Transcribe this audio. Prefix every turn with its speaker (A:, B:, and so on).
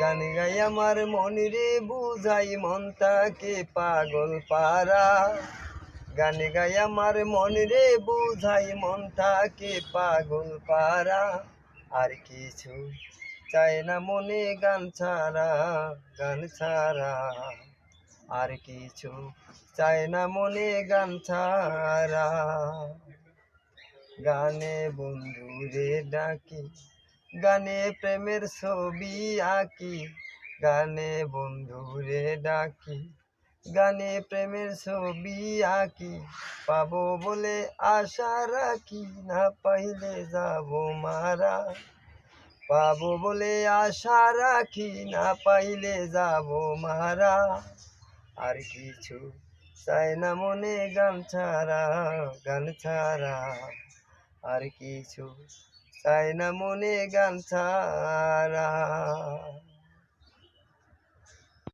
A: গান গাই আমার মনিরে, বুঝাই মনটাকে পাগল পারা গান গাই আমার মনিরে, বুঝাই মনটাকে পাগল পারা আর কিছু চাই না মনে গান ছাড়া গান ছাড়া। আর কিছু চাই না মনে গান ছাড়া। গানে বন্ধুরে ডাকি গানে প্রেমের ছবি আঁকি, গানে বন্ধুরে ডাকি, গানে প্রেমের ছবি আঁকি, পাবো বলে আশা রাখি, না পাইলে যাব মারা। পাবো বলে আশা রাখি, না পাইলে যাব মারা। আর কিছু চাই না মনে গান ছাড়া গান ছাড়া। আর কিছু চাই না মনে গান ছাড়া।